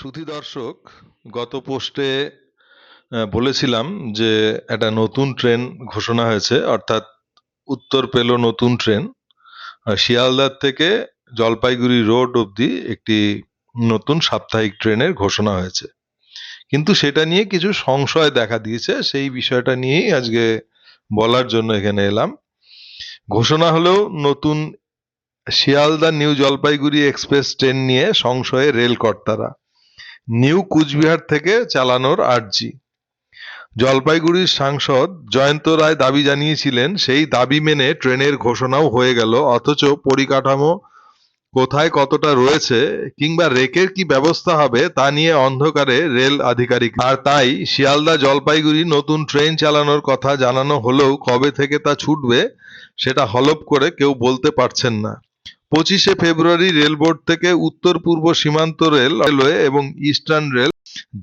সুধী দর্শক, গত পোস্টে বলেছিলাম যে একটা নতুন ট্রেন ঘোষণা হয়েছে, অর্থাৎ উত্তর পেল নতুন ট্রেন। শিয়ালদার থেকে জলপাইগুড়ি রোড অবধি একটি নতুন সাপ্তাহিক ট্রেনের ঘোষণা হয়েছে। কিন্তু সেটা নিয়ে কিছু সংশয় দেখা দিয়েছে, সেই বিষয়টা নিয়েই আজকে বলার জন্য এখানে এলাম। ঘোষণা হলেও নতুন Sealdah new Jalpaiguri express train নিয়ে সংশয়ে রেল কর্তারা নিউ কুচবিহার থেকে চালানোর আর্জি। জলপাইগুড়ির সাংসদ জয়ন্ত রায় দাবি জানিয়েছিলেন, সেই দাবি মেনে ট্রেনের ঘোষণাও হয়ে গেল, অথচ পরিকাঠামো কোথায় কতটা রয়েছে কিংবা রেকের কি ব্যবস্থা হবে তা নিয়ে অন্ধকারে রেল আধিকারিক। আর তাই শিয়ালদা জলপাইগুড়ি নতুন ট্রেন চালানোর কথা জানানো হলেও কবে থেকে তা ছুটবে, সেটা হলপ করে কেউ বলতে পারছেন না। পঁচিশে ফেব্রুয়ারি রেল বোর্ড থেকে উত্তর পূর্ব সীমান্ত রেল, রেলওয়ে এবং ইস্টার্ন রেল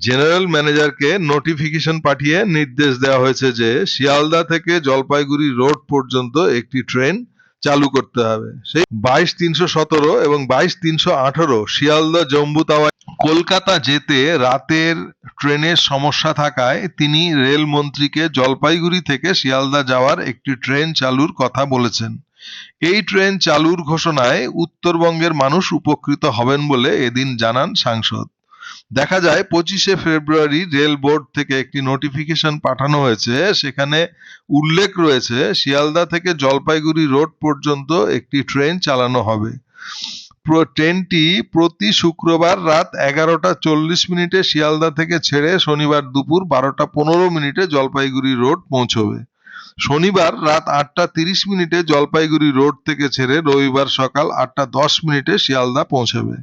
জেনারেল ম্যানেজারকে নোটিফিকেশন পাঠিয়ে নির্দেশ দেওয়া হয়েছে যে শিয়ালদা থেকে জলপাইগুড়ি রোড পর্যন্ত একটি ট্রেন চালু করতে হবে। সেই বাইশ তিনশো সতেরো এবং বাইশ তিনশো আঠারো শিয়ালদা জম্বু তাওয়া কলকাতা যেতে রাতের ট্রেনের সমস্যা থাকায় তিনি রেলমন্ত্রীকে জলপাইগুড়ি থেকে শিয়ালদা যাওয়ার একটি ট্রেন চালুর কথা বলেছেন। এই ট্রেন চালুর ঘোষণায় উত্তরবঙ্গের মানুষ উপকৃত হবেন বলে এদিন জানান সাংসদ। দেখা যায়, পঁচিশে ফেব্রুয়ারি রেল বোর্ড থেকে একটি নোটিফিকেশন পাঠানো হয়েছে। সেখানে উল্লেখ রয়েছে, শিয়ালদা থেকে জলপাইগুড়ি রোড পর্যন্ত একটি ট্রেন চালানো হবে। ট্রেনটি প্রতি শুক্রবার রাত এগারোটা চল্লিশ মিনিটে শিয়ালদা থেকে ছেড়ে শনিবার দুপুর বারোটা পনেরো মিনিটে জলপাইগুড়ি রোড পৌঁছবে। শনিবার রাত আটটা তিরিশ মিনিটে জলপাইগুড়ি রোড থেকে ছেড়ে রবিবার সকাল আটটা দশ মিনিটে শিয়ালদা পৌঁছবে।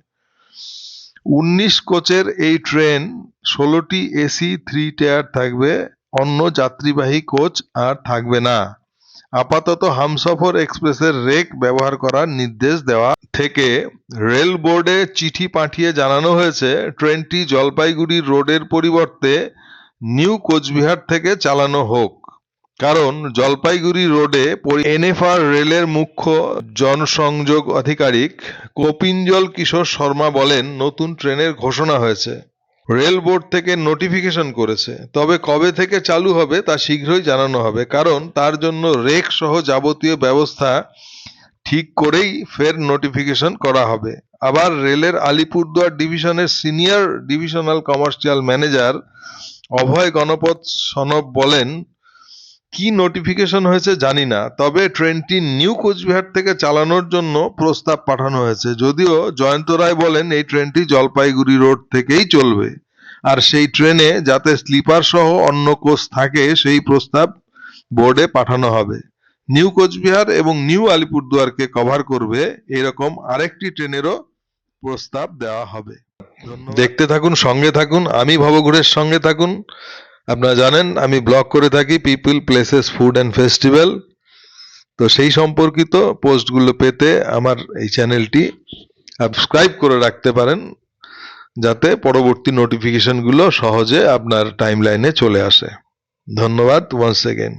উনিশ কোচের এই ট্রেন, ষোলোটি এসি থ্রি টায়ার থাকবে, অন্য যাত্রীবাহী কোচ আর থাকবে না। আপাতত হামসফর এক্সপ্রেসের রেক ব্যবহার করার নির্দেশ দেওয়া থেকে রেল বোর্ডে চিঠি পাঠিয়ে জানানো হয়েছে, ট্রেনটি জলপাইগুড়ি রোডের পরিবর্তে নিউ কোচবিহার থেকে চালানো হোক। কারণ জলপাইগুড়ি রোডে এনএফআর রেলের মুখ্য জনসংযোগ আধিকারিক কপিঞ্জল কিশোর শর্মা বলেন, নতুন ট্রেনের ঘোষণা হয়েছে। রেল বোর্ড থেকে নোটিফিকেশন করেছে। তবে কবে থেকে চালু হবে তা শীঘ্রই জানানো হবে। কারণ তার জন্য রেক সহ যাবতীয় ব্যবস্থা ঠিক করেই ফের নোটিফিকেশন করা হবে। আবার রেলের আলিপুরদুয়ার ডিভিশনের senior divisional commercial manager Abhay Ganpat Sanab বলেন কি নোটিফিকেশন হয়েছে জানি না, তবে ট্রেনটি নিউ কোচবিহার থেকে চালানোর জন্য প্রস্তাব পাঠানো হয়েছে। যদিও জয়ন্ত রায় বলেন, এই ট্রেনটি জলপাইগুড়ি রোড থেকেই চলবে। আর সেই ট্রেনে যাতে স্লিপার সহ অন্য কোচ থাকে, সেই প্রস্তাব বোর্ডে পাঠানো হবে। নিউ কোচবিহার এবং নিউ আলিপুরদুয়ারকে কভার করবে, এরকম আরেকটি ট্রেনেরও প্রস্তাব দেওয়া হবে। দেখতে থাকুন, সঙ্গে থাকুন, আমি ভবঘুরের সঙ্গে থাকুন। আপনারা জানেন, আমি ব্লগ করে থাকি people places food and festival তো সেই সম্পর্কিত পোস্টগুলো পেতে আমার এই চ্যানেলটি সাবস্ক্রাইব করে রাখতে পারেন, যাতে পরবর্তী নোটিফিকেশনগুলো সহজে আপনার টাইম লাইনে চলে আসে। ধন্যবাদ ওয়ান্স এগেন